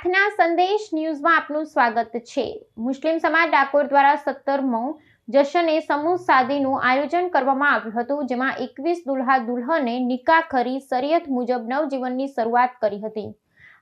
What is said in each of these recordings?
પ્રાર્થના સંદેશ ન્યૂઝમાં આપનું સ્વાગત છે. મુસ્લિમ સમાજ ડાકોર દ્વારા સત્તરમો જશને સમૂહ સાદીનું આયોજન કરવામાં આવ્યું હતું, જેમાં એકવીસ દુલ્હા દુલ્હને નિકાહ કરી શરિયત મુજબ નવજીવનની શરૂઆત કરી હતી.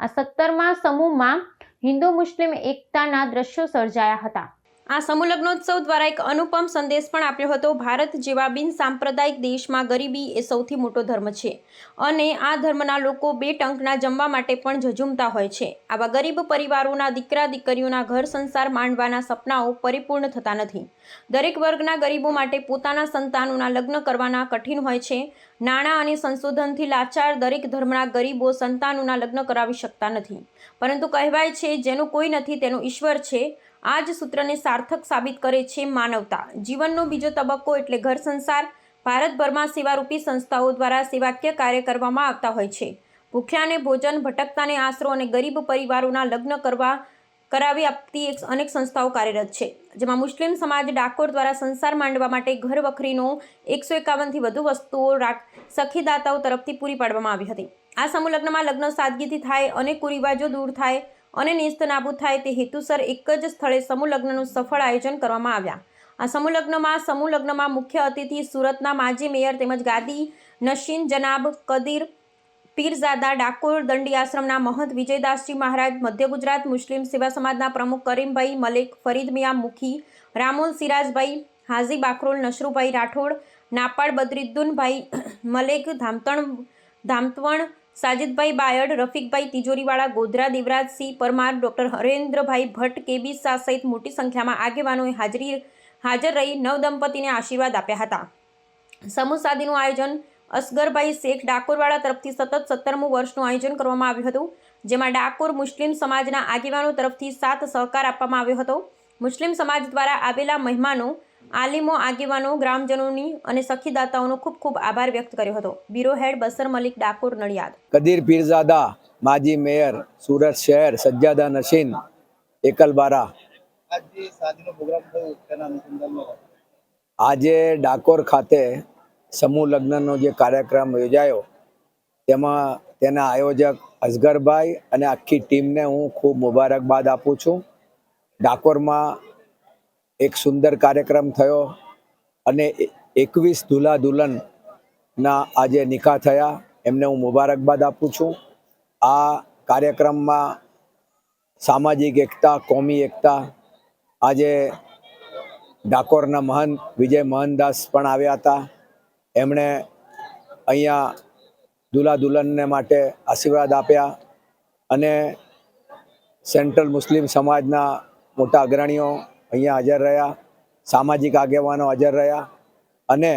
આ સત્તરમાં સમૂહમાં હિન્દુ મુસ્લિમ એકતાના દ્રશ્યો સર્જાયા હતા. આ સમૂહલગ્નોત્સવ દ્વારા એક અનુપમ સંદેશ પણ આપ્યો હતો. ભારત જેવા બિન સાંપ્રદાયિક દેશમાં ગરીબી એ સૌથી મોટો ધર્મ છે અને આ ધર્મના લોકો બે ટંકના જમવા માટે પણ ઝઝૂમતા હોય છે. આવા ગરીબ પરિવારોના દીકરા દીકરીઓના ઘર સંસાર માંડવાના સપનાઓ પરિપૂર્ણ થતા નથી. દરેક વર્ગના ગરીબો માટે પોતાના સંતાનોના લગ્ન કરવાના કઠિન હોય છે. નાણાં અને સંશોધનથી લાચાર દરેક ધર્મના ગરીબો સંતાનોના લગ્ન કરાવી શકતા નથી. પરંતુ કહેવાય છે, જેનું કોઈ નથી તેનો ઈશ્વર છે. આ જ સૂત્રને સાર્થક સાબિત કરે છે માનવતા. જીવનનો બીજો તબક્કો એટલે ઘર સંસાર. ભારતભરમાં સેવારૂપી સંસ્થાઓ દ્વારા સેવાકીય કાર્ય કરવામાં આવતા હોય છે. ભૂખ્યાને ભોજન, ભટકતાને આશરો અને ગરીબ પરિવારોના લગ્ન કરવા કરાવી આપતી એક અનેક સંસ્થાઓ કાર્યરત છે. જેમાં મુસ્લિમ સમાજ ડાકોર દ્વારા સંસાર માંડવા માટે ઘર વખરીનો એકસો એકાવનથી વધુ વસ્તુઓ રાખ, સખીદાતાઓ તરફથી પૂરી પાડવામાં આવી હતી. આ સમૂહ લગ્નમાં લગ્ન સાદગીથી થાય, અનેક કુરિવાજો દૂર થાય અને નેસ્તનાબૂદ થાય તે હેતુસર એક જ સ્થળે સમૂહ લગ્નનું સફળ આયોજન કરવામાં આવ્યા. આ સમૂહ લગ્નમાં સમૂહ લગ્નમાં મુખ્ય અતિથિ સુરતના માજી મેયર તેમજ ગાદી નશીન જનાબ કદીર, પીરઝાદા, ડાકોર દંડી આશ્રમના મહંત વિજયદાસજી મહારાજ, મધ્ય ગુજરાત મુસ્લિમ સેવા સમાજના પ્રમુખ કરીમભાઈ મલેક, ફરીદ મિયા મુખી, રામુલ સિરાજભાઈ, હાજી બાકરોલ નશરુભાઈ રાઠોડ નાપાડ બદરીદ્દુનભાઈ મલેક, ધામતણ ધામતવણ સાજિદભાઈ બાયડ, રફીકભાઈ તિજોરીવાળા, ગોધરા દેવરાજસિંહ પરમાર, ડૉક્ટર હરેન્દ્રભાઈ ભટ્ટ, કેબી શાહ સહિત મોટી સંખ્યામાં આગેવાનોએ હાજરી હાજર રહી નવદંપતીને આશીર્વાદ આપ્યા હતા. સમૂહ સાદીનું આયોજન અસગરભાઈ શેખ ડાકોરવાળા તરફથી સતત સત્તરમું વર્ષનું આયોજન કરવામાં આવ્યું હતું, જેમાં ડાકોર મુસ્લિમ સમાજના આગેવાનો તરફથી સાત સહકાર આપવામાં આવ્યો હતો. મુસ્લિમ સમાજ દ્વારા આવેલા મહેમાનો આલિમો આગેવાનો, ગ્રામજનોની અને સખીદાતાઓનો ખૂબ ખૂબ આભાર વ્યક્ત કર્યો હતો. Bureau head Basar Malik Dakor, Nadiad. Kadir Pirzada, માજી મેયર, સુરત શહેર, સજ્જાદા નસીન એકલબારા. આજ ડાકોર ખાતે સમૂહ લગ્નનો જે કાર્યક્રમ યોજાયો, તેમાં તેના આયોજક અસગરભાઈ અને આખી ટીમને હું ખૂબ મુબારકબાદ આપું છું. ડાકોરમાં એક સુંદર કાર્યક્રમ થયો અને એકવીસ દુલ્હા દુલ્હનના આજે નિકાહ થયા. એમને હું મુબારકબાદ આપું છું. આ કાર્યક્રમમાં સામાજિક એકતા, કોમી એકતા, આજે ડાકોરના મહંત વિજય મહનદાસ પણ આવ્યા હતા. એમણે અહીંયા દુલ્હા દુલ્હનને માટે આશીર્વાદ આપ્યા અને સેન્ટ્રલ મુસ્લિમ સમાજના મોટા અગ્રણીઓ અહીંયા હાજર રહ્યા સામાજિક આગેવાનો હાજર રહ્યા અને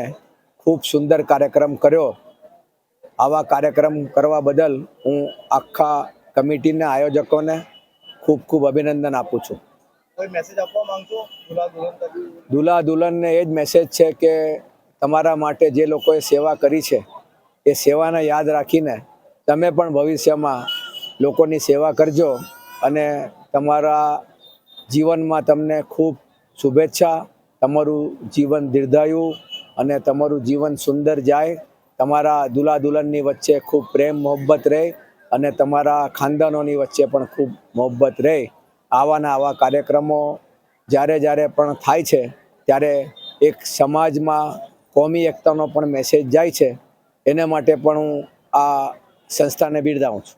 ખૂબ સુંદર કાર્યક્રમ કર્યો. આવા કાર્યક્રમ કરવા બદલ હું આખા કમિટીના આયોજકોને ખૂબ ખૂબ અભિનંદન આપું છું. દુલ્હા દુલ્હનને એ જ મેસેજ છે કે તમારા માટે જે લોકોએ સેવા કરી છે એ સેવાને યાદ રાખીને તમે પણ ભવિષ્યમાં લોકોની સેવા કરજો અને તમારા જીવનમાં તમને ખૂબ શુભેચ્છા, તમારું જીવન દીર્ઘાયુ અને તમારું જીવન સુંદર જાય. તમારા દુલ્હા દુલ્હનની વચ્ચે ખૂબ પ્રેમ, મોહબ્બત રહે અને તમારા ખાનદાનોની વચ્ચે પણ ખૂબ મોહબ્બત રહે. આવાના આવા કાર્યક્રમો જ્યારે જ્યારે પણ થાય છે, ત્યારે એક સમાજમાં કોમી એકતાનો પણ મેસેજ જાય છે. એને માટે પણ હું આ સંસ્થાને બિરદાવું છું.